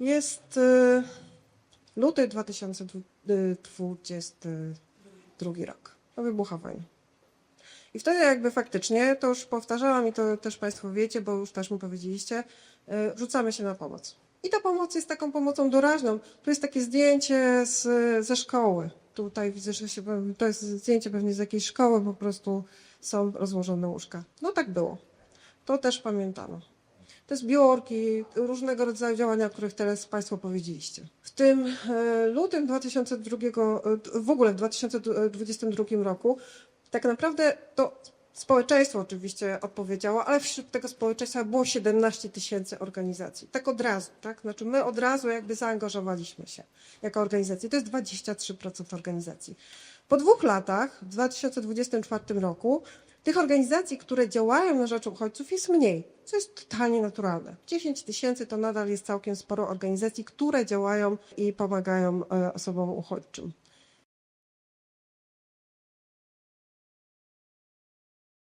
Jest y, luty 2022 rok. To wybucha wojna. I wtedy jakby faktycznie, to już powtarzałam i to też Państwo wiecie, bo już też mi powiedzieliście, y, rzucamy się na pomoc. I ta pomoc jest taką pomocą doraźną. Tu jest takie zdjęcie z, ze szkoły. Tutaj widzę, że się, to jest zdjęcie pewnie z jakiejś szkoły, po prostu są rozłożone łóżka. No tak było. To też pamiętano. Te zbiorki, różnego rodzaju działania, o których teraz Państwo powiedzieliście. W tym e, lutym 2002, e, w ogóle w 2022 roku, tak naprawdę to społeczeństwo oczywiście odpowiedziało, ale wśród tego społeczeństwa było 17 tysięcy organizacji. Tak od razu, tak? Znaczy my od razu jakby zaangażowaliśmy się jako organizacje. To jest 23% organizacji. Po dwóch latach, w 2024 roku, tych organizacji, które działają na rzecz uchodźców jest mniej, co jest totalnie naturalne. 10 tysięcy to nadal jest całkiem sporo organizacji, które działają i pomagają e, osobom uchodźczym.